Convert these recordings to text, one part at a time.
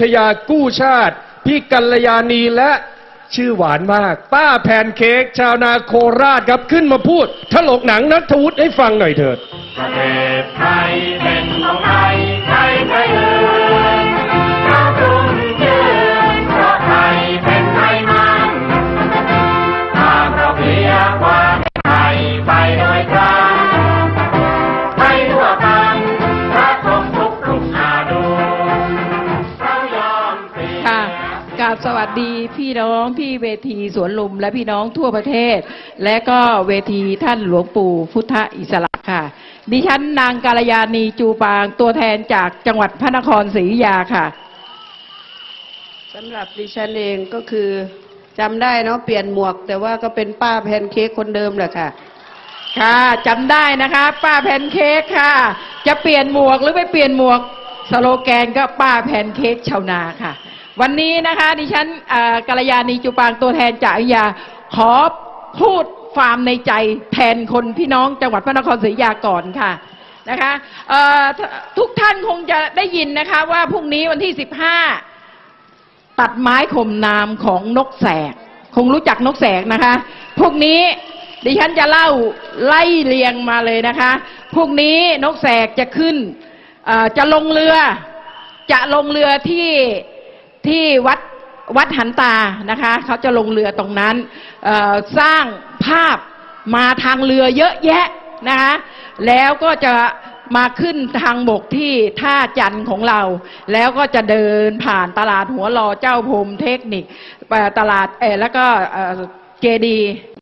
ทยากู้ชาติ พี่กัลยาณีและชื่อหวานมาก ป้าแพนเค้กชาวนาโคราชครับขึ้นมาพูดถลกหนังนัทวุฒิให้ฟังหน่อยเถิดประเทศไทยเป็นของไทย สวัสดีพี่น้องที่เวทีสวนลุมและพี่น้องทั่วประเทศ และก็เวทีท่านหลวงปู่พุทธอิสระค่ะ ดิฉันนางกาลยานีจูปางตัวแทนจากจังหวัดพระนครศรีอยุธยาค่ะสำหรับดิฉันเองก็คือจำได้เนาะเปลี่ยนหมวก แต่ว่าก็เป็นป้าแพนเค้กคนเดิมแหละค่ะ ค่ะจำได้นะคะ ป้าแพนเค้กค่ะ จะเปลี่ยนหมวกหรือไม่เปลี่ยนหมวกสโลแกนก็ป้าแพนเค้กชาวนาค่ะ วันนี้นะคะดิฉันกัลยาณีจุปางตัวแทนจากอยุธยาขอพูดความในใจแทนคนพี่น้องจังหวัดพระนครศรีอยุธยาก่อนค่ะนะคะทุกท่านคงจะได้ยินนะคะว่าพรุ่งนี้วันที่ 15 ตัดไม้ข่มนามของนกแสก คงรู้จักนกแสกนะคะพวกนี้ดิฉันจะเล่าไล่เรียงมาเลยนะคะพวกนี้นกแสกจะขึ้นจะลงเรือจะลงเรือที่ ที่วัดวัดหันตานะคะเขาจะลงเรือตรงนั้นสร้างภาพมาทางเรือเยอะแยะนะคะแล้วก็จะมาขึ้นทางบกที่ท่าจันของเรา แล้วก็จะเดินผ่านตลาดหัวรอเจ้าพรมเทคนิคตลาดเอแล้วก็เจดี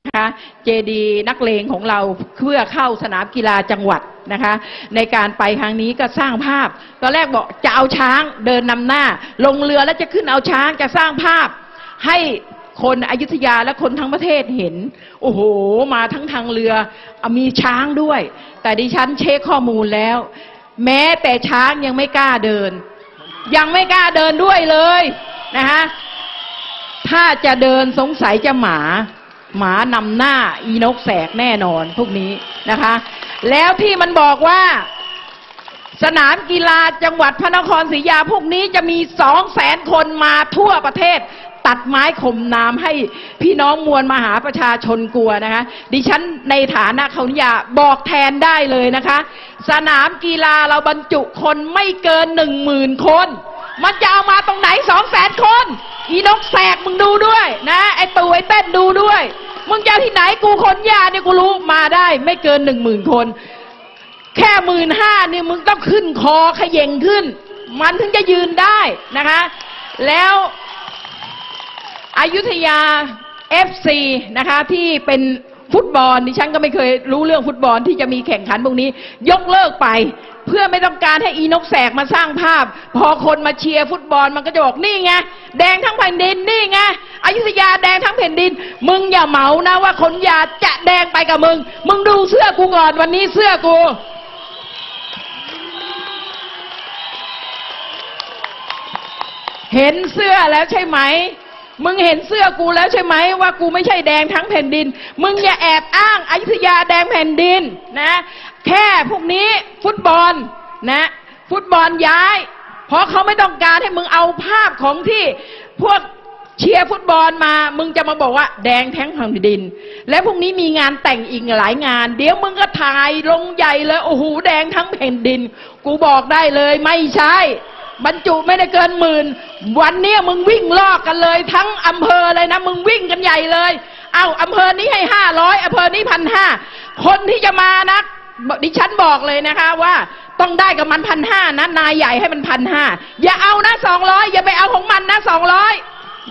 นะคะเจดีนักเลงของเราเพื่อเข้าสนามกีฬาจังหวัด นะคะ ในการไปครั้งนี้ก็สร้างภาพ ตอนแรกบอกจะเอาช้างเดินนำหน้า ลงเรือแล้วจะขึ้นเอาช้างจะสร้างภาพ ให้คนอยุธยาและคนทั้งประเทศเห็น โอ้โห มาทั้งทางเรืออมีช้างด้วย แต่ดิฉันเช็คข้อมูลแล้ว แม้แต่ช้างยังไม่กล้าเดิน ยังไม่กล้าเดินด้วยเลยนะคะถ้าจะเดินสงสัยจะหมา หมานำหน้าอีนกแสกแน่นอนพวกนี้นะคะ แล้วที่มันบอกว่า สนามกีฬาจังหวัดพระนครศรีอยุธยาพวกนี้จะมีสองแสนคนมาทั่วประเทศ ตัดไม้ข่มน้ำให้พี่น้องมวลมหาประชาชนกลัวนะคะ ดิฉันในฐานะเขานิยาบอกแทนได้เลยนะคะ สนามกีฬาเราบรรจุคนไม่เกินหนึ่งหมื่นคนมันจะเอามาตรงไหนสองแสนคน อีนกแสกมึงดูด้วย นะ ไอตูไอเต้นดูด้วย มึงจะเอาที่ไหนกูคนยาเนี่ยกูรู้มาได้ ไม่เกินหนึ่งหมื่นคน แค่หมื่นห้านี่มึงต้องขึ้นคอขย่งขึ้น มันถึงจะยืนได้นะคะ แล้วอายุทยา FC นะคะที่เป็น ฟุตบอลดิฉันก็ไม่เคยรู้เรื่องฟุตบอลที่จะมีแข่งขันพวกนี้ ยกเลิกไป เพื่อไม่ต้องการให้อีนกแสกมาสร้างภาพ พอคนมาเชียร์ฟุตบอลมันก็จะบอกนี่ไงแดงทั้งแผ่นดินนี่ไงอยุธยาแดงทั้งแผ่นดิน มึงอย่าเหมานะว่าคนยาจะแดงไปกับมึง มึงดูเสื้อกูก่อนวันนี้เสื้อกูเห็นเสื้อแล้วใช่ไหม มึงเห็นเสื้อกูแล้วใช่ไหมว่ากูไม่ใช่แดงทั้งแผ่นดิน มึงอย่าแอบอ้างอยุธยาแดงแผ่นดินนะ แค่พวกนี้ฟุตบอลนะ ฟุตบอลย้าย เพราะเขาไม่ต้องการให้มึงเอาภาพของที่พวกเชียร์ฟุตบอลมา มึงจะมาบอกว่าแดงทั้งแผ่นดิน และพรุ่งนี้มีงานแต่งอีกหลายงาน เดี๋ยวมึงก็ถ่ายลงใหญ่เลยโอ้โหแดงทั้งแผ่นดิน กูบอกได้เลยไม่ใช่ บรรจุไม่ได้เกินหมื่น วันนี้มึงวิ่งลอกกันเลย ทั้งอำเภอเลยนะ มึงวิ่งกันใหญ่เลย เอาอำเภอนี้ให้ห้าร้อยอำเภอนี้พันห้าคนที่จะมานะดิฉันบอกเลยนะคะว่าต้องได้กับมันพันห้านะนายใหญ่ให้มันพันห้าอย่าเอานะสองร้อยอย่าไปเอาของมันนะสองร้อย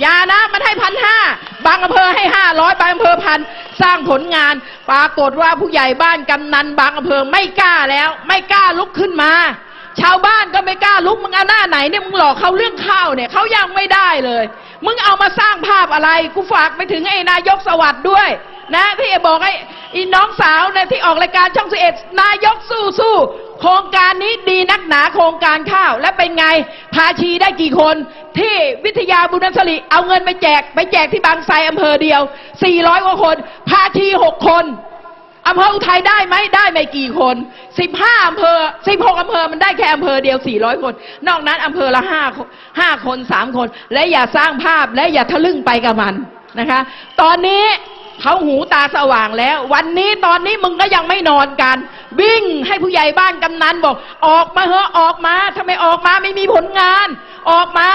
อย่านะมันให้พันห้าบางอำเภอให้ห้าร้อยบางอำเภอพันสร้างผลงาน ปรากฏว่าผู้ใหญ่บ้านกำนันบางอำเภอไม่กล้าแล้ว ไม่กล้าลุกขึ้นมา ชาวบ้านก็ไม่กล้าลุกมึงเอาหน้าไหนเนี่ยมึงหลอกเขาเรื่องข้าวเนี่ยเขายังไม่ได้เลย มึงเอามาสร้างภาพอะไร กูฝากไปถึงไอ้นายกสวัสด์ด้วย นะที่บอกไอ้อีน้องสาวนี่ยที่ออกรายการช่องสิเอ็ดนายกสู้สู้โครงการนี้ดีนักหนาโครงการข้าว และเป็นไงพาชีได้กี่คนที่วิทยาบุญนสริเอาเงินไปแจก ไปแจกที่บางไทรอำเภอเดียว 400กว่าคนพาชีหกคน อำเภออุทัยได้ไหมได้ไม่กี่คนสิบห้าอำเภอสิบหกอำเภอมันได้แค่อำเภอเดียวสี่ร้อยคน นอกนั้นอำเภอละห้าห้าคนสามคน และอย่าสร้างภาพและอย่าทะลึ่งไปกับมันนะคะ ตอนนี้เขาหูตาสว่างแล้ว วันนี้ตอนนี้มึงก็ยังไม่นอนกัน วิ่งให้ผู้ใหญ่บ้านกำนันบอก ออกมาเหอะออกมาทำไมออกมาไม่มีผลงาน ออกมา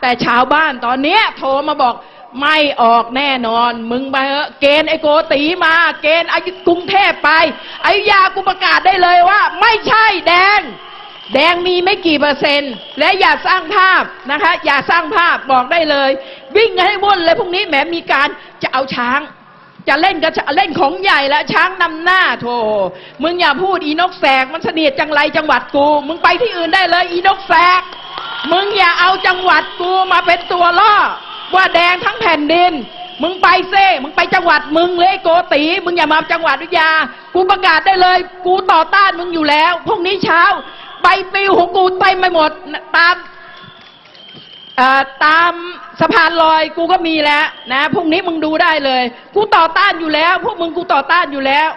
แต่ชาวบ้านตอนนี้โทรมาบอก ไม่ออกแน่นอน มึงไปเถอะเกณฑ์ไอโกตีมา เกณฑ์ไอกรุงเทพไป ไอยากูประกาศได้เลยว่า ไม่ใช่แดง แดงมีไม่กี่เปอร์เซ็นต์ และอย่าสร้างภาพนะคะ อย่าสร้างภาพบอกได้เลย วิ่งให้วุ่นเลยพรุ่งนี้แหมมีการจะเอาช้าง จะเล่นก็เล่นของใหญ่แล้วช้างนำหน้าโธ่มึงอย่าพูดอีนกแสกมันเสนียดจังไรจังหวัดกู มึงไปที่อื่นได้เลย อีนกแสกมึงอย่าเอาจังหวัดกูมาเป็นตัวล่อ ว่าแดงทั้งแผ่นดิน มึงไปเซ่มึงไปจังหวัดมึงเลยโกตีมึงอย่ามาจังหวัดวิทยา กูประกาศได้เลย กูต่อต้านมึงอยู่แล้วพรุ่งนี้เช้าใบปลิวของกูเต็มไปหมดตามอ่อตามสะพานลอยกูก็มีแล้วนะพรุ่งนี้มึงดูได้เลย กูต่อต้านอยู่แล้ว พวกมึงกูต่อต้านอยู่แล้ว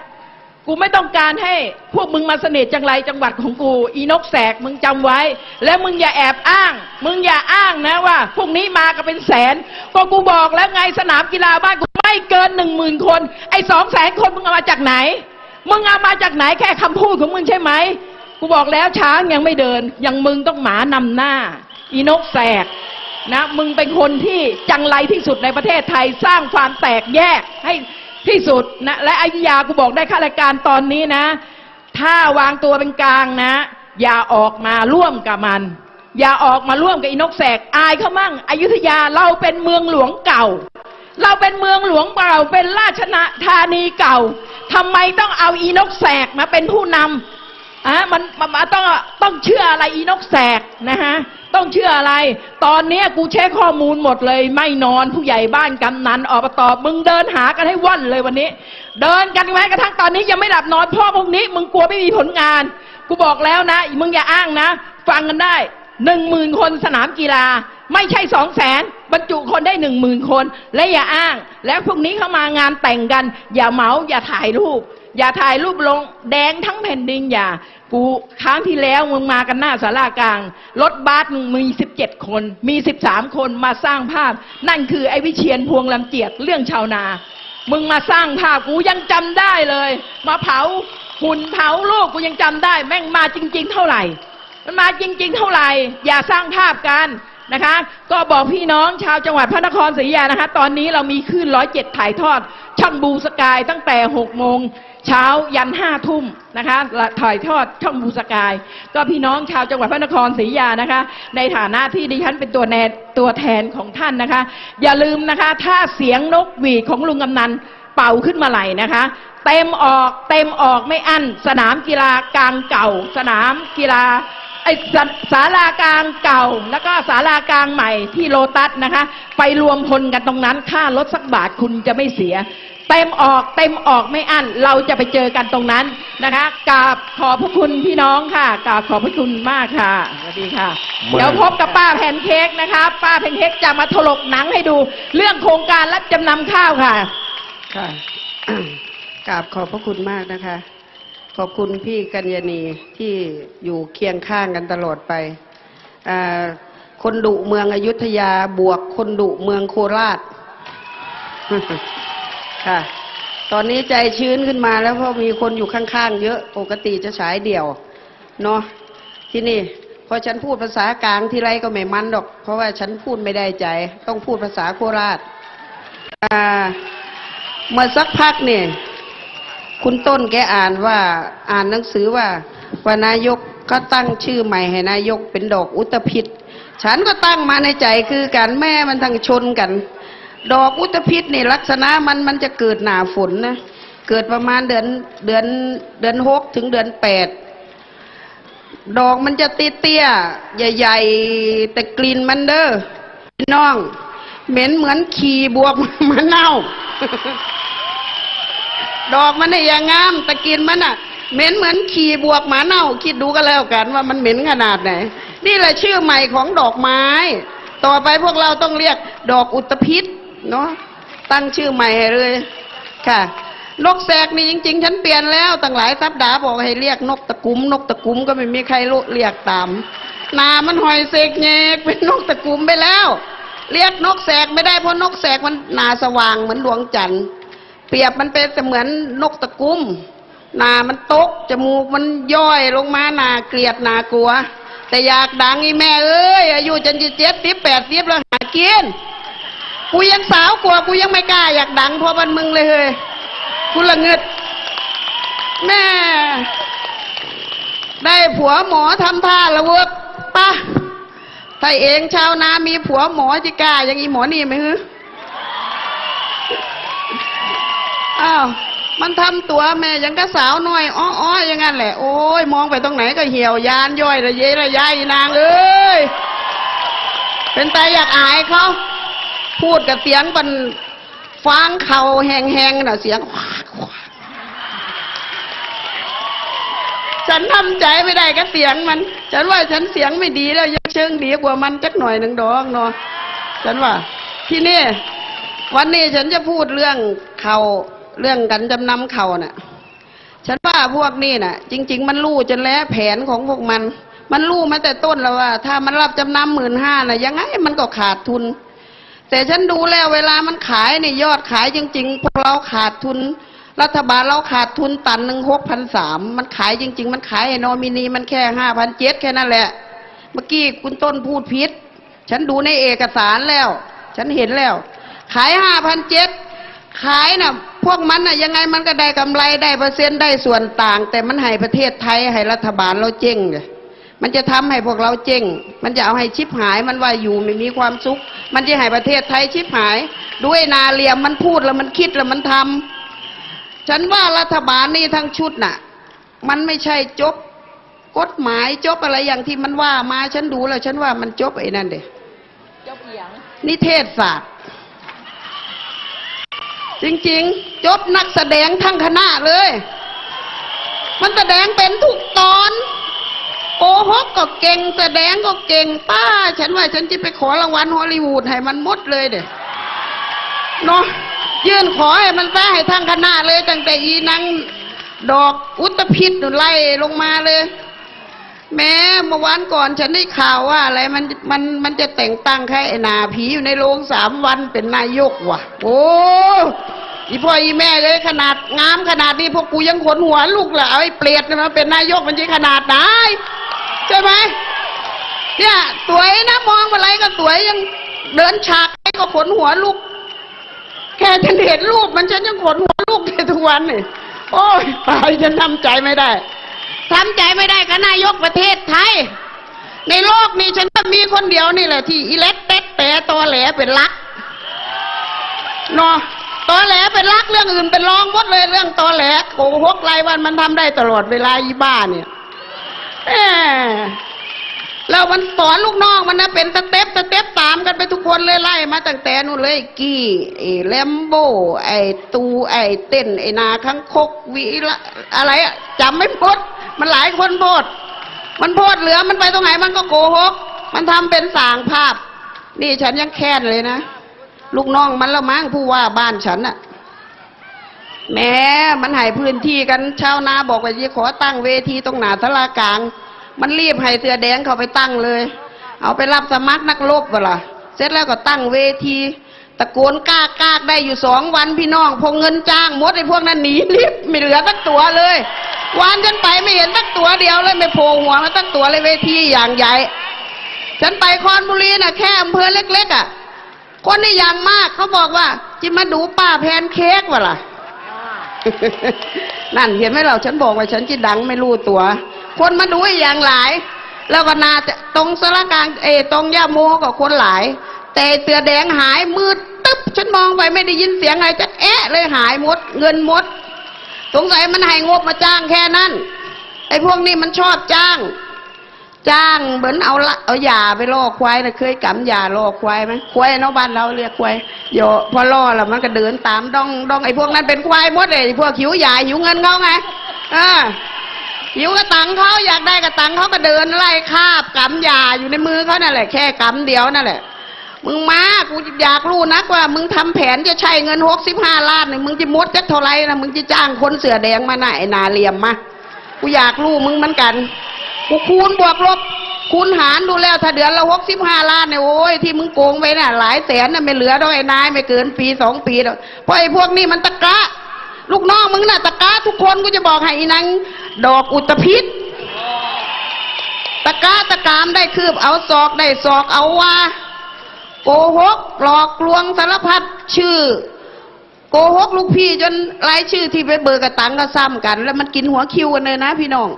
กูไม่ต้องการให้พวกมึงมาเสน่ห์จังไรจังหวัดของกู อีนกแสกมึงจำไว้ แล้วมึงอย่าแอบอ้าง มึงอย่าอ้างนะว่าพรุ่งนี้มากันเป็นแสน ก็กูบอกแล้วไงสนามกีฬาบ้านกูไม่เกินหนึ่งหมื่นคน ไอ้สองแสนคนมึงเอามาจากไหน มึงเอามาจากไหนแค่คำพูดของมึงใช่ไหมกูบอกแล้วช้างยังไม่เดิน ยังมึงต้องหมานำหน้า อีนกแสกนะ มึงเป็นคนที่จังไรที่สุดในประเทศไทยสร้างความแตกแยกให้ ที่สุดนะและอยุธยากูบอกได้ข้ารายการตอนนี้นะ ถ้าวางตัวเป็นกลางนะ อย่าออกมาร่วมกับมัน อย่าออกมาร่วมกับอินกแสกอายเขามั่งอยุธยาเราเป็นเมืองหลวงเก่า เราเป็นเมืองหลวงเก่าเป็นราชนาธานีเก่าทำไมต้องเอาอีนกแสกมาเป็นผู้นำ อะมันมันมันต้องต้องเชื่ออะไรอีนกแสกนะฮะต้องเชื่ออะไร ตอนเนี้ยกูเช็คข้อมูลหมดเลย ไม่นอนผู้ใหญ่บ้านกำนันอบตมึงเดินหากันให้ว่อนเลยวันนี้ เดินกันแม้กระทั่งตอนนี้ยังไม่หลับนอนพ่อพวกนี้ มึงกลัวไม่มีผลงาน กูบอกแล้วนะ มึงอย่าอ้างนะ ฟังกันได้หนึ่งหมื่นคนสนามกีฬา ไม่ใช่สองแสนบรรจุคนได้หนึ่งหมื่นคน และอย่าอ้าง แล้วพวกนี้เข้ามางานแต่งกัน อย่าเมาอย่าถ่ายรูป อย่าถ่ายรูปลงแดงทั้งแผ่นดินอย่า กูครั้งที่แล้วมึงมากันหน้าสารากลาง รถบัสมึงมีสิบเจ็ดคน มีสิบสามคนมาสร้างภาพ นั่นคือไอ้วิเชียนพวงลำเจียกเรื่องชาวนา มึงมาสร้างภาพกูยังจำได้เลย มาเผาหุ่นเผาโลกกูยังจำได้ แม่งมาจริง ๆ เท่าไหร่ มันมาจริง ๆ เท่าไหร่ อย่าสร้างภาพกันนะคะ ก็บอกพี่น้องชาวจังหวัดพระนครศรีอยุธยานะคะ ตอนนี้เรามีคลื่นร้อยเจ็ดถ่ายทอดช่องบูสกายตั้งแต่หกโมง เช้ายันห้าทุ่มนะคะถ่ายทอดช่องบูสกาย ก็พี่น้องชาวจังหวัดพระนครศรีอยุธยานะคะ ในฐานะที่ดิฉันเป็นตัวแนตัวแทนของท่านนะคะ อย่าลืมนะคะ ถ้าเสียงนกหวีดของลุงกำนันเป่าขึ้นมาไหลนะคะ เต็มออกเต็มออกไม่อั้นสนามกีฬากลางเก่า สนามกีฬาไอ้ศาศาลากลางเก่า แล้วก็ศาลากลางใหม่ที่โลตัสนะคะ ไปรวมพลกันตรงนั้นค่ารถสักบาทคุณจะไม่เสีย เต็มออกเต็มออกไม่อั้นเราจะไปเจอกันตรงนั้นนะคะกราบขอบพระคุณพี่น้องค่ะกราบขอบพระคุณมากค่ะสวัสดีค่ะมาเดี๋ยวพบกับป้าแพนเค้กนะคะ ป้าแพนเค้กจะมาถลกหนังให้ดู เรื่องโครงการรับจำนำข้าวค่ะค่ะกราบขอบพระคุณมากนะคะ ขอบคุณพี่กัญญาณีที่อยู่เคียงข้างกันตลอดไปอ่าคนดุเมืองอยุธยาบวกคนดุเมืองโคราช ค่ะ ตอนนี้ใจชื้นขึ้นมาแล้วเพราะมีคนอยู่ข้างๆ เยอะ ปกติจะฉายเดี่ยว เนาะ ที่นี่พอฉันพูดภาษากลางที่ไรก็ไม่มันดอก เพราะว่าฉันพูดไม่ได้ใจ ต้องพูดภาษาโคราช อ่า เมื่อสักพักเนี่ยคุณต้นแกอ่านว่าอ่านหนังสือว่าว่านายกก็ตั้งชื่อใหม่ให้นายกเป็นดอกอุตภิษฉันก็ตั้งมาในใจคือกันแม่มันทั้งชนกัน ดอกอุตภิษนี่ลักษณะมันมันจะเกิดหนาฝนนะ เกิดประมาณเดือนเดือนเดือนหกถึงเดือนแปด ดอกมันจะเตี้ยๆ ใหญ่ๆ แต่กลิ่นมันเด้อพี่น้อง เหม็นเหมือนขี่บวกมะเน่าดอกมันเนี่ยอย่างงามแต่กลินมันอะ เหม็นเหมือนขี่บวกหมาเน่า คิดดูกันแล้วกันว่ามันเหม็นขนาดไหน นี่แหละชื่อใหม่ของดอกไม้ ต่อไปพวกเราต้องเรียกดอกอุตภิษ เนาะตั้งชื่อใหม่ให้เลยค่ะนกแสกนี่จริง ๆ ฉันเปลี่ยนแล้วตั้งหลายสัปดาห์บอกให้เรียกนกตะกุมนกตะกุมก็ไม่มีใครรู้เรียกตามนามันหอยเสกเงกเป็นนกตะกุมไปแล้ว เรียกนกแสกไม่ได้เพราะนกแสกมันนาสว่างเหมือนดวงจันทร์เปรียบมันเป็นเสมือนนกตะกุมนามันตกจมูกมันย่อยลงมานาเกลียดนากลัว แต่อยากดังอีแม่เอ้ยอายุจนจะเจ็ดสิบแปดสิบแล้วหากิน กูยังสาวกว่ากูยังไม่กล้าอยากดังพราะมันมึงเลยเฮ้ยกูละเงิดแม่ ได้ผัวหมอทำท่าละเวิร์กปะถ้าเองชาวนามีผัวหมอจะกล้าอย่างอีหมอนี่ไหมฮึอ้าวมันทำตัวแม่ยังกะสาวน้อยอ้อๆอย่างนั้นแหละ โอ้ยมองไปตรงไหนก็เหี่ยวยานย่อยระเยระยายนางเอ้ยเป็นตาอยากอายเขา พูดกับเสียงมันฟังเข่าแหงๆน่ะเสียงฉันทำใจไม่ได้กับเสียงมัน ฉันว่าฉันเสียงไม่ดีแล้วยังเชิงดีกว่ามันจักหน่อยหนึ่งดอกเนาะฉันว่า ที่นี่ วันนี้ฉันจะพูดเรื่องเขาเรื่องกันจำนำเขาน่ะ ฉันว่าพวกนี้น่ะ จริง ๆ มันรู้จนแล้วแผนของพวกมัน มันรู้มาแต่ต้นแล้วว่า ถ้ามันรับจำนำหมื่นห้าน่ะยังไงมันก็ขาดทุน แต่ฉันดูแล้วเวลามันขายนี่ยอดขายจริง ๆ พวกเราขาดทุน รัฐบาลเราขาดทุนตันหนึ่งหกพันสามมันขายจริง ๆ มันขายไอ้นอมินีมันแค่ห้าพันเจ็ดแค่นั้นแหละ เมื่อกี้คุณต้นพูดพิษฉันดูในเอกสารแล้ว ฉันเห็นแล้ว ขายห้าพันเจ็ดขายน่ะ พวกมันน่ะยังไงมันก็ได้กำไรได้เปอร์เซ็นต์ได้ส่วนต่าง แต่มันให้ประเทศไทยให้รัฐบาลเราเจ๊งเลย มันจะทำให้พวกเราเจ๊ง มันจะเอาให้ชิบหาย มันว่าอยู่ไม่มีความสุข มันจะให้ประเทศไทยชิบหาย ด้วยนาเลียมมันพูดแล้วมันคิดแล้วมันทำฉันว่ารัฐบาลนี่ทั้งชุดน่ะ มันไม่ใช่จบกฎหมายจบอะไรอย่างที่มันว่ามาฉันดูแล้ว ฉันว่ามันจบไอ้นั่นเด็เจ้าเอียงนิเทศศาสตร์ จริงๆ จบนักแสดงทั้งคณะเลย มันแสดงเป็นทุกตอน โกหกก็เก่งแสดงก็เก่งป้า ฉันว่าฉันจะไปขอรางวัลฮอลลีวูดให้มันหมดเลยเด้เนาะยื่นขอให้มันซะให้ทั้งคณะเลยตั้งแต่อีนังดอกอุตภิษนู่นไล่ลงมาเลย แม้เมื่อวานก่อนฉันได้ข่าวว่าอะไรมันมันมันจะแต่งตั้งแค่ไอ้นาผีอยู่ในโรงสามวันเป็นนายกว่ะ โอ้อีพ่ออีแม่เลยขนาดงามขนาดนี้พวกกูยังขนหัวลูกละเอไอ้เปรตมาเป็นนายกมันจะขนาดไหน ใช่ไหมเนี่ยสวยนะมองอะไรก็สวยยังเดินฉากก็ขนหัวลูก แค่ฉันเห็นรูปมันฉันยังขนหัวลูกเลยทุกวันนี่โอ้ยตายฉันทำใจไม่ได้ทำใจไม่ได้กับนายกประเทศไทย ในโลกนี้ฉันก็มีคนเดียวนี่แหละที่อิเล็กเต็ดแต่ตอแหลเป็นลักเนาะตอแหลเป็นลักเรื่องอื่นเป็นรองหมดเลยเรื่องตอแหลโกหกไรวันมันทำได้ตลอดเวลาอีบ้าเนี่ย แหมแล้วมันสอนลูกน้องมันนะเป็นสเต็ปสเต็ปตามกันไปทุกคนเลยไล่มาตั้งแต่นู่นเลยกี้ไอ้แลมโบไอ้ตูไอ้เต้นไอ้นาคังคกวิละอะไรอะจำไม่หมดมันหลายคนโพด มันโพดเหลือมันไปตรงไหนมันก็โกหก มันทำเป็นสางภาพ นี่ฉันยังแค้นเลยนะ ลูกน้องมันละมั้งผู้ว่าบ้านฉันน่ะ แหม้มันให้พื้นที่กันชาวนาบอกว่าจะขอตั้งเวทีตรงหนาสลากลาง มันรีบให้เสือแดงเขาไปตั้งเลย เอาไปรับสมัครนักรบวะล่ะเสร็จแล้วก็ตั้งเวทีตะโกนกล้ากากได้อยู่สองวันพี่น้องพงเงินจ้างมดไอ้พวกนั้นหนีรีบไม่เหลือสักตัวเลย วันฉันไปไม่เห็นสักตัวเดียวเลยไม่โผล่หัวมาสักตัวเลยเวทีอย่างใหญ่ ฉันไปคอนบุรีน่ะแค่อำเภอเล็ก ๆอะ คนนี่อย่างมากเขาบอกว่าจะมาดูป้าแพนเค้กวะล่ะ นั่นเห็นไหมเราฉันบอกว่าฉันจะดังไม่รู้ตัว คนมาดูอย่างหลาย แล้วก็นาจะตรงสระกลางเอตรงย่าโมก็คนหลาย แต่เสือแดงหายมืดตึ๊บฉันมองไปไม่ได้ยินเสียงอะไรจะแอะเลยหายหมด เงินหมด สงสัยมันให้งบมาจ้างแค่นั้นไอ้พวกนี้มันชอบจ้าง จ้างเหมือนเอาละเอายาไปล่อควายนะเคยกำยาล่อควายไหมควายนอกบ้านเราเรียกควาย โยพอล่อแล้วมันก็เดินตามดองดองไอ้พวกนั้นเป็นควายมดเลยพวกหิวยาหิวเงินเขาไงเออหิวกระตังเขาอยากได้กระตังเขาก็เดินไล่คาบกำยาอยู่ในมือเขานั่นแหละแค่กำเดียวนั่นแหละมึงมากูอยากรู้นักว่า มึงทำแผนจะใช้เงินหกสิบห้าล้านเนี่ยมึงจะมดจะเท่าไรนะมึงจะจ้างคนเสือแดงมาหนะไอ้นาเลียมมากูอยากรู้มึงเหมือนกันกูคูณบวกลบ คูณหารดูแล้วถ้าเดือนละหกสิบห้าล้านเนี่ยโอ้ยที่มึงโกงไปน่ะหลายแสนน่ะไม่เหลือดอกไอ้นายไม่เกินปีสองปีแล้วเพราะไอ้พวกนี้มันตะกะ ลูกน้องมึงน่ะตะกะทุกคนกูจะบอกให้อีนังดอกอุตภิษตะกร้าตะกามได้คืบเอาศอกได้ศอกเอาว่าโกหกหลอกลวงสารพัดชื่อ โกหกลูกพี่จนรายชื่อที่ไปเบิกกระตังก็ซ้ำกัน แล้วมันกินหัวคิวกันเลยนะพี่น้อง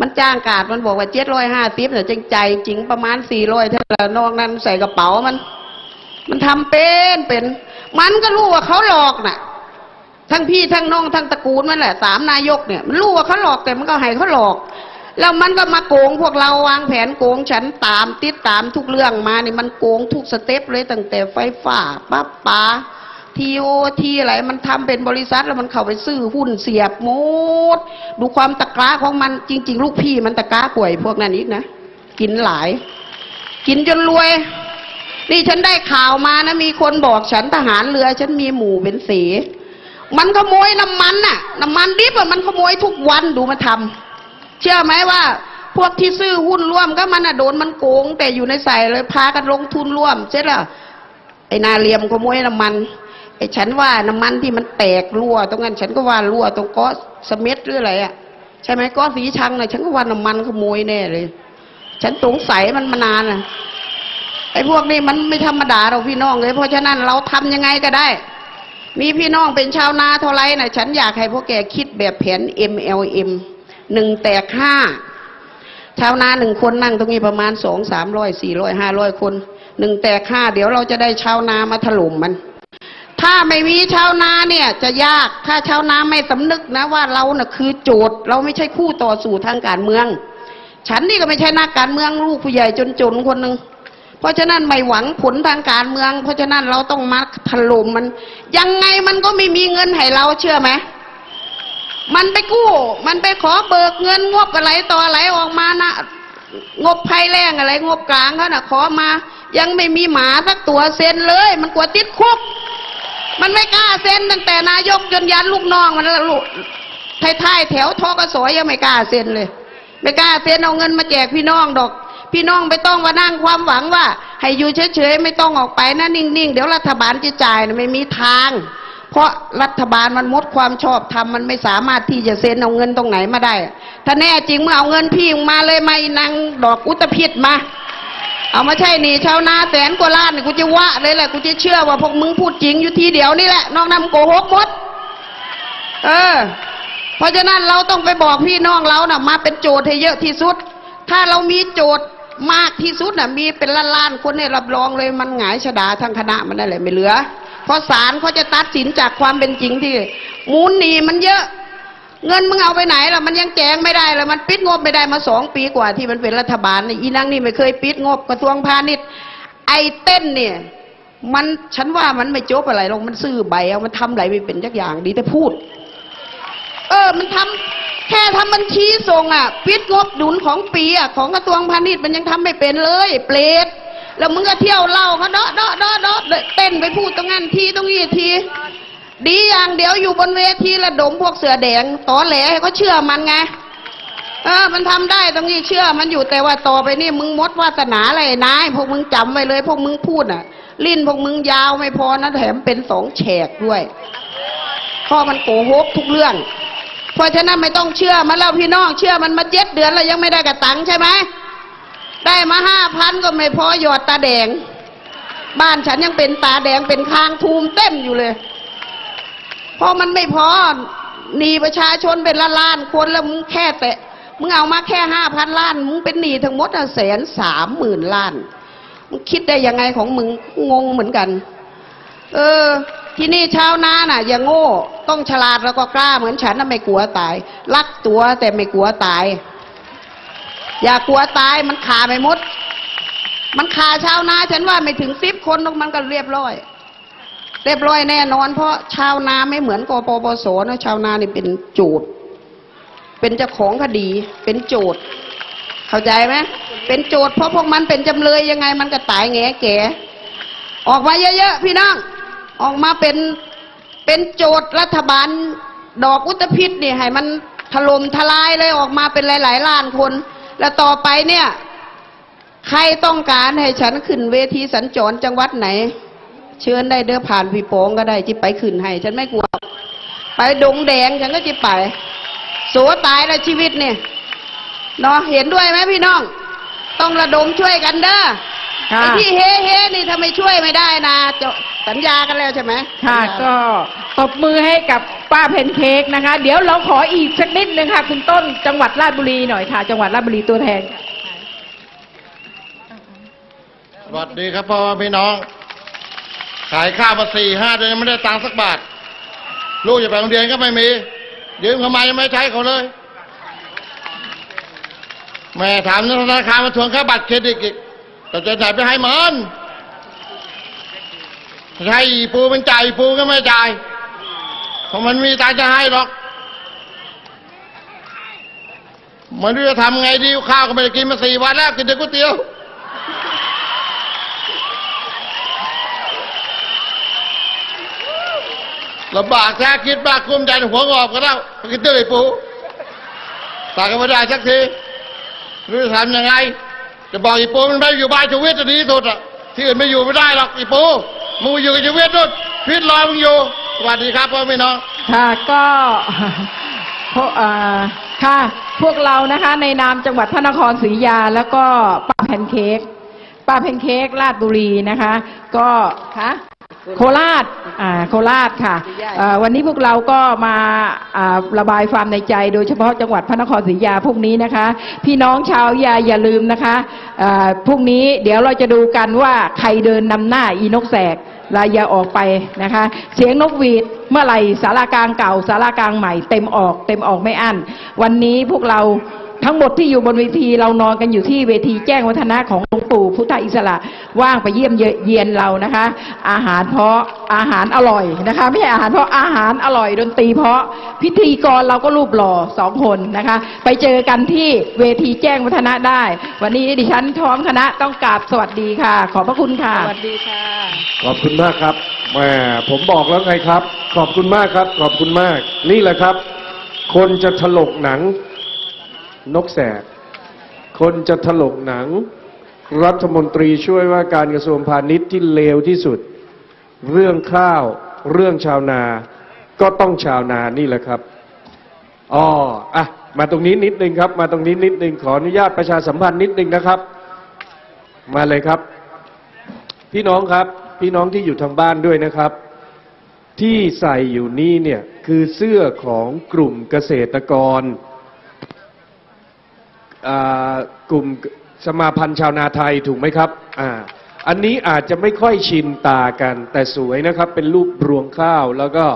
มันจ้างกาดมันบอกว่าเจ็ดร้อยห้าสิบแต่จริงใจจริงประมาณสี่ร้อยเท่านั้นนอกนั้นใส่กระเป๋ามัน มันทำเป็นเป็น มันก็รู้ว่าเขาหลอกน่ะ ทั้งพี่ทั้งน้องทั้งตระกูลมันแหละสามนายกเนี่ยมันรู้ว่าเขาหลอกแต่มันก็ให้เขาหลอกแล้วมันก็มาโกงพวกเราวางแผนโกงฉันตามติดตามทุกเรื่องมานี่มันโกงทุกสเต็ปเลยตั้งแต่ไฟฟ้าปั๊บปา ทีโอทีอะไรมันทำเป็นบริษัทแล้วมันเข้าไปซื้อหุ้นเสียบหมดดูความตะกร้าของมันจริง ๆ ลูกพี่มันตะกร้าป่วยพวกนั้นอีกนะกินหลาย กินจนรวย นี่ฉันได้ข่าวมานะมีคนบอกฉันทหารเรือ ฉันมีหมู่เป็นสีมันขโมยน้ำมันน่ะน้ำมันดิบอะมันขโมยทุกวันดูมันทำเชื่อไหมว่าพวกที่ซื้อหุ้นร่วมก็มันอะโดนมันโกง แต่อยู่ในใส่เลยพากันลงทุนร่วมเสร็จแล้วไอ้นาเลียมขโมยน้ำมัน ไอ้ฉันว่าน้ำมันที่มันแตกรั่ว ตรงนั้นฉันก็ว่ารั่วตรงก้อสเม็ดหรืออะไรอะใช่ไหมก้อสีชังน่ะฉันก็ว่าน้ำมันขโมยแน่เลย ฉันสงสัยมันมานานอะไอ้พวกนี้มันไม่ธรรมดาเราพี่น้องเลย เพราะฉะนั้นเราทำยังไงก็ได้ มีพี่น้องเป็นชาวนาเท่าไรนะฉันอยากให้พวกแกคิดแบบแผน MLM หนึ่งแตกห้าชาวนาหนึ่งคนนั่งตรงนี้ประมาณสองสามร้อยสี่ร้อยห้าร้อยคนหนึ่งแตกห้าเดี๋ยวเราจะได้ชาวนามาถล่มมัน ถ้าไม่มีชาวนาเนี่ย จะยากถ้าชาวนาไม่สำนึกนะว่าเราเน่ะคือโจทย์ เราไม่ใช่คู่ต่อสู้ทางการเมือง ฉันนี่ก็ไม่ใช่นักการเมืองลูกผู้ใหญ่จนๆคนหนึ่งเพราะฉะนั้นไม่หวังผลทางการเมือง เพราะฉะนั้นเราต้องมาถล่มมัน ยังไงมันก็ไม่มีเงินให้เราเชื่อไหมมันไปกู้ มันไปขอเบิกเงินงบอะไรต่ออะไรออกมานะงบภัยแรงอะไร งบกลางเขาน่ะ ขอมา ยังไม่มีหมาสักตัวเซ็นเลย มันกลัวติดคุก มันไม่กล้าเซ็นตั้งแต่นายกจนยันลูกน้องมันละลูกท้ายๆแถวทกสยังไม่กล้าเซ็นเลย ไม่กล้าเซ็นเอาเงินมาแจกพี่น้องดอก พี่น้องไม่ต้องมานั่งความหวังว่า ให้อยู่เฉยๆไม่ต้องออกไปนะนิ่งๆเดี๋ยวรัฐบาลจะจ่ายนะไม่มีทาง เพราะรัฐบาลมันมดความชอบธรรมมันไม่สามารถที่จะเซ็นเอาเงินตรงไหนมาได้ ถ้าแน่จริงเมื่อเอาเงินพี่มึงมาเลยไม่นางดอกอุตภิษมา เอามาใช่หนี่ชาวนาแสนกว่าล้านนี่กูจะว่าเลยแหละกูจะเชื่อว่าพวกมึงพูดจริงอยู่ทีเดียวนี่แหละนอกนั้นโกหกหมด เออ เพราะฉะนั้นเราต้องไปบอกพี่น้องเรานะ่ะ มาเป็นโจทย์ให้เยอะที่สุด ถ้าเรามีโจทย์มากที่สุดน่ะ มีเป็นล้านๆคนเนี่ยรับรองเลยมันหงายชะดาทั้งคณะมันนั่นแหละไม่เหลือ เพราะศาลเขาจะตัดสินจากความเป็นจริงที่มูลหนีมันเยอะ เงินมึงเอาไปไหนล่ะมันยังแจงไม่ได้เลยมันปิดงบไม่ได้มาสองปีกว่าที่มันเป็นรัฐบาลอีนังนี่ไม่เคยปิดงบกระทรวงพาณิชย์ ไอ้เต้นเนี่ยมันฉันว่ามันไม่จบอะไรหรอกมันซื้อใบเอามันทำอะไรไม่เป็นจักอย่างดีแต่พูด เออมันทำแค่ทำบัญชีส่งอะ ปิดงบดุลของปีอะของกระทรวงพาณิชย์มันยังทำไม่เป็นเลย เปรตแล้วมึงก็เที่ยวเล่าเขาเดาะเดาะเดาะเดาะเต้นไปพูดตรงนั้นทีตรงนี้ที ดีอย่างเดียวอยู่บนเวทีระดมพวกเสือแดงตอแหลให้เขาเชื่อมันไงเออมันทำได้ตรงนี้เชื่อมันอยู่แต่ว่าต่อไปนี่มึงมดวาสนาอะไรนายพวกมึงจำไว้เลย พวกมึงพูดอะ ลิ้นพวกมึงยาวไม่พอนะแถมเป็นสองแฉกด้วยเพราะมันโกหกทุกเรื่อง เพราะฉะนั้นไม่ต้องเชื่อมันแล้วพี่น้องเชื่อมันมาเจ็ดเดือนแล้วยังไม่ได้กระตังใช่ไหมได้มาห้าพันก็ไม่พอหยอดตาแดง บ้านฉันยังเป็นตาแดงเป็นคางทูมเต็มอยู่เลย เพราะมันไม่พอหนีประชาชนเป็นล้านล้านๆคนแล้วมึงแค่แต่มึงเอามาแค่ห้าพันล้าน มึงเป็นหนี้ทั้งหมดอะแสนสามหมื่นล้าน มึงคิดได้ยังไงของมึงงงเหมือนกัน เออ ที่นี่ชาวนาน่ะ อย่าโง่ต้องฉลาดแล้วก็กล้าเหมือนฉันน่ะไม่กลัวตาย รักตัวแต่ไม่กลัวตาย อย่ากลัวตายมันขาไม่มด มันขาชาวนาฉันว่าไม่ถึงสิบคนหรอกมันก็เรียบร้อย เรียบร้อยแน่นอน เพราะชาวนาไม่เหมือนกปปสนะชาวนานี่เป็นโจทย์เป็นเจ้าของคดีเป็นโจทย์เข้าใจไหมเป็นโจทย์เพราะพวกมันเป็นจำเลยยังไงมันก็ตายแง่แก่ออกมาเยอะๆพี่น้องออกมาเป็นเป็นโจทย์รัฐบาลดอกอุตภิษนี่ให้มันถล่มทลายเลยออกมาเป็นหลายๆล้านคน แล้วต่อไปเนี่ย ใครต้องการให้ฉันขึ้นเวทีสัญจรจังหวัดไหน เชิญได้เด้อผ่านพี่โป้งก็ได้จิไปขึ้นให้ ฉันไม่กลัว ไปดงแดงฉันก็จิไปสัวตายแล้วชีวิตเนี่ยเนาะเห็นด้วยไหมพี่น้อง ต้องระดมช่วยกันเด้อค่ะไอ้ที่เฮ้เฮ้นี่ทำไมช่วยไม่ได้นะจะสัญญากันแล้วใช่ไหมค่ะสัญญาก็ตบมือให้กับป้าเพนเค้กนะคะ เดี๋ยวเราขออีกสักนิดนึงค่ะ คุณต้นจังหวัดราชบุรีหน่อยค่ะ จังหวัดราชบุรีตัวแทนค่ะสวัสดีครับพ่อแม่พี่น้อง ขายข้าวมาสี่ห้าเดือนยังไม่ได้ตังค์สักบาท ลูกจะไปโรงเรียนก็ไม่มียืมเขามายังไม่ใช้เขาเลย แม่ถามธนาคารมาทวงค่าบัตรเครดิตอีกแต่จะจ่ายไปให้มันใช่ปูมันจ่ายปูก็ไม่จ่ายเพราะมันมีตังค์จะให้หรอกมันจะทำไงดีข้าวก็ไม่ได้กินมาสี่วันแล้วกินแต่ก๋วยเตี๋ยว ลำบากแท้คิดมากกุ้มใจหัวงอกก็แล้วกินเตื้อยปูตากกันไม่ได้สักทีรู้จะทำยังไง จะบอกอีปูมันไม่อยู่บ้านชีวิตจะดีที่สุดอะที่อื่นไม่อยู่ไม่ได้หรอกอีปูมึงอยู่กับชีวิตนู่นพิษรอมึงอยู่สวัสดีครับพ่อแม่น้องค่ะก็พวกอ่าค่ะพวกเรานะคะ ในนามจังหวัดพระนครศรีอยุธยา แล้วก็ป้าแพนเค้กป้าแพนเค้กราชบุรีนะคะ ก็ค่ะ โคราชอ่าโคราชค่ะเอ่อวันนี้พวกเราก็มาอ่าระบายความในใจ โดยเฉพาะจังหวัดพระนครศรีอยุธยาพวกนี้นะคะ พี่น้องชาวยาอย่าลืมนะคะเอ่อพรุ่งนี้เดี๋ยวเราจะดูกันว่าใครเดินนำหน้าอีนกแสกเราอย่าออกไปนะคะ เสียงนกหวีดเมื่อไหร่สารากลางเก่าสารากลางใหม่ เต็มออกเต็มออกไม่อั้นวันนี้พวกเราทั้งหมดที่อยู่บนเวทีเรานอนกันอยู่ที่เวทีแจ้งวัฒนะของหลวง ปู่พุทธอิสระว่างไปเยี่ยมเยียนเรานะคะ อาหารเพราะอาหารอร่อยนะคะ ไม่ใช่อาหารเพราะอาหารอร่อยดนตรีเพราะพิธีกรเราก็รูปหล่อสองคนนะคะ ไปเจอกันที่เวทีแจ้งวัฒนะได้ วันนี้ดิฉันพร้อมคณะต้องกราบสวัสดีค่ะ ขอบพระคุณค่ะสวัสดีค่ะ ขอบคุณมากครับแหมผมบอกแล้วไงครับ ขอบคุณมากครับ ขอบคุณมาก นี่แหละครับ คนจะถลกหนัง นกแสกคนจะถลกหนัง รัฐมนตรีช่วยว่าการกระทรวงพาณิชย์ที่เลวที่สุด เรื่องข้าว เรื่องชาวนา ก็ต้องชาวนานี่แหละครับอ๋ออะมาตรงนี้นิดนึงครับ มาตรงนี้นิดนึงขออนุญาตประชาสัมพันธ์นิดนึงนะครับ มาเลยครับ พี่น้องครับ พี่น้องที่อยู่ทางบ้านด้วยนะครับ ที่ใส่อยู่นี่เนี่ยคือเสื้อของกลุ่มเกษตรกรอ่ากลุ่ม สมาพันธ์ชาวนาไทยถูกไหมครับอ่าอันนี้อาจจะไม่ค่อยชินตากัน แต่สวยนะครับ เป็นรูปรวงข้าว แล้วก็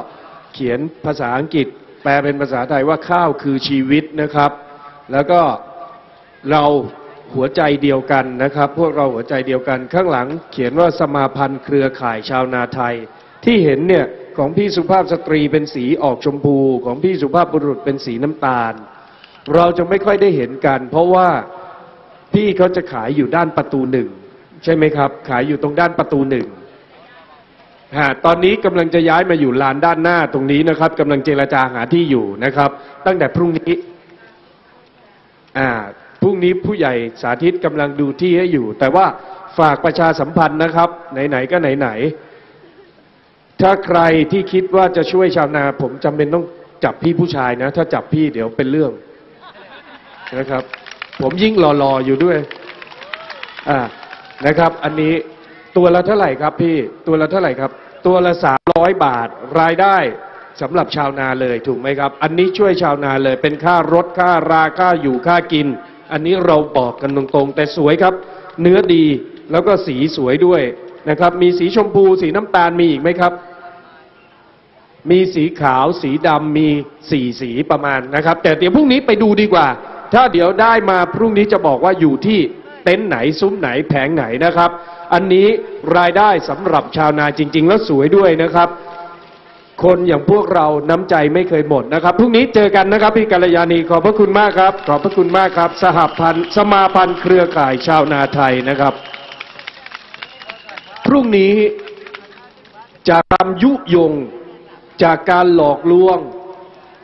เขียนภาษาอังกฤษ แปลเป็นภาษาไทยว่าข้าวคือชีวิตนะครับ แล้วก็เราหัวใจเดียวกันนะครับ พวกเราหัวใจเดียวกัน ข้างหลังเขียนว่าสมาพันธ์เครือข่ายชาวนาไทย ที่เห็นเนี่ยของพี่สุภาพสตรีเป็นสีออกชมพูของพี่สุภาพบุรุษเป็นสีน้ำตาล เราจะไม่ค่อยได้เห็นกัน เพราะว่า พี่เขาจะขายอยู่ด้านประตูหนึ่งใช่ไหมครับ ขายอยู่ตรงด้านประตูหนึ่งฮะตอนนี้กำลังจะย้ายมาอยู่ลานด้านหน้าตรงนี้นะครับกำลังเจรจาหาที่อยู่นะครับ ตั้งแต่พรุ่งนี้อ่าพรุ่งนี้ผู้ใหญ่สาธิตกำลังดูที่ให้อยู่ แต่ว่าฝากประชาสัมพันธ์นะครับ ไหนๆก็ไหนๆถ้าใครที่คิดว่าจะช่วยชาวนา ผมจำเป็นต้องจับพี่ผู้ชายนะ ถ้าจับพี่เดี๋ยวเป็นเรื่องนะครับ ผมยิ่งหล่อๆอยู่ด้วยอ่านะครับ อันนี้ตัวละเท่าไหร่ครับพี่ตัวละเท่าไหร่ครับ ตัวละสามร้อยบาทรายได้สำหรับชาวนาเลยถูกไหมครับ อันนี้ช่วยชาวนาเลย เป็นค่ารถค่าราค่าอยู่ค่ากิน อันนี้เราบอกกันตรงๆ แต่สวยครับ เนื้อดีแล้วก็สีสวยด้วยนะครับ มีสีชมพูสีน้ำตาลมีอีกไหมครับ มีสีขาวสีดำมีสี่สีประมาณนะครับ แต่เดี๋ยวพรุ่งนี้ไปดูดีกว่า ถ้าเดี๋ยวได้มาพรุ่งนี้จะบอกว่าอยู่ที่เต็นท์ไหนซุ้มไหนแผงไหนนะครับ อันนี้รายได้สำหรับชาวนาจริง ๆ แล้วสวยด้วยนะครับ คนอย่างพวกเราน้ำใจไม่เคยหมดนะครับพรุ่งนี้เจอกันนะครับพี่กัลยาณีขอบพระคุณมากครับ ขอบพระคุณมากครับ สหพันธ์สมาพันธ์เครือข่ายชาวนาไทยนะครับ พรุ่งนี้จากการยุยง จากการหลอกลวง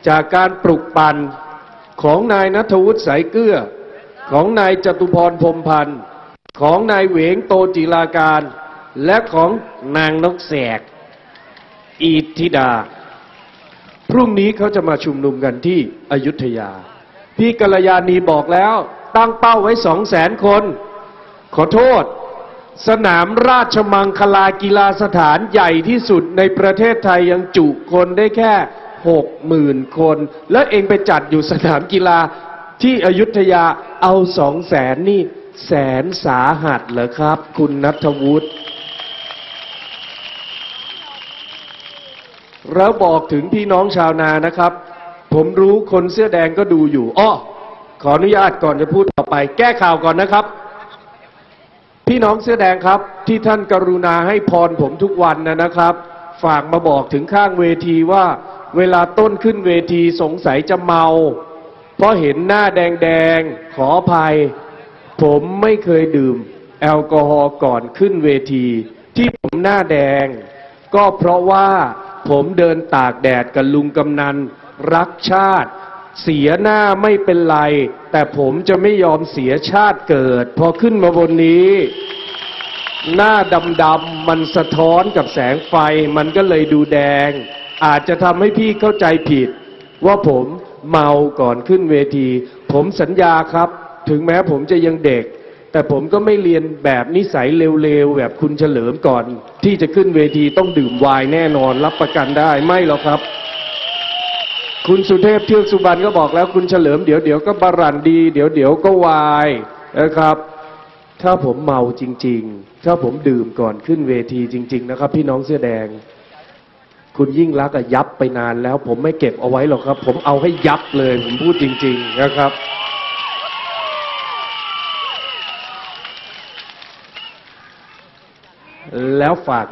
จากการปลุกปั่น ของนายนัทวุฒิสายเกลือของนายจตุพรพรมพันธ์ ของนายเหวงโตจิลาการ และของนางนกแสก อีทิดา พรุ่งนี้เขาจะมาชุมนุมกันที่อยุธยา พี่กัลยาณีบอกแล้วตั้งเป้าไว้สองแสนคน ขอโทษ สนามราชมังคลากีฬาสถานใหญ่ที่สุดในประเทศไทยยังจุคนได้แค่ หกหมื่นคน แล้วเองไปจัดอยู่สนามกีฬาที่อยุธยาเอาสองแสนนี่แสนสาหัสเหรอครับ คุณนัทวุฒิแล้วบอกถึงพี่น้องชาวนานะครับ ผมรู้คนเสื้อแดงก็ดูอยู่อ้อขออนุญาตก่อนจะพูดต่อไป แก้ข่าวก่อนนะครับ พี่น้องเสื้อแดงครับ ที่ท่านกรุณาให้พรผมทุกวันนะนะครับ ฝากมาบอกถึงข้างเวทีว่า เวลาต้นขึ้นเวทีสงสัยจะเมา เพราะเห็นหน้าแดงๆ ขออภัย ผมไม่เคยดื่ม แอลกอฮอล์ก่อนขึ้นเวที ที่ผมหน้าแดง ก็เพราะว่าผมเดินตากแดดกับลุงกำนัน รักชาติ เสียหน้าไม่เป็นไร แต่ผมจะไม่ยอมเสียชาติเกิด พอขึ้นมาบนนี้ หน้าดำๆมันสะท้อนกับแสงไฟมันก็เลยดูแดง อาจจะทำให้พี่เข้าใจผิด ว่าผมเมาก่อนขึ้นเวที ผมสัญญาครับ ถึงแม้ผมจะยังเด็ก แต่ผมก็ไม่เรียนแบบนิสัยเร็วๆ แบบคุณเฉลิมก่อน ที่จะขึ้นเวทีต้องดื่มไวน์แน่นอนรับประกันได้ไม่หรอกครับ คุณสุเทพเทือกสุบรรณก็บอกแล้วคุณเฉลิมเดี๋ยวเดี๋ยวก็บารันดี เดี๋ยวเดี๋ยวก็วายนะครับถ้าผมเมาจริง ๆ ถ้าผมดื่มก่อนขึ้นเวทีจริง ๆ นะครับ พี่น้องเสื้อแดง คุณยิ่งรักอะยับไปนานแล้ว ผมไม่เก็บเอาไว้หรอกครับ ผมเอาให้ยับเลย ผมพูดจริง ๆ นะครับ แล้วฝาก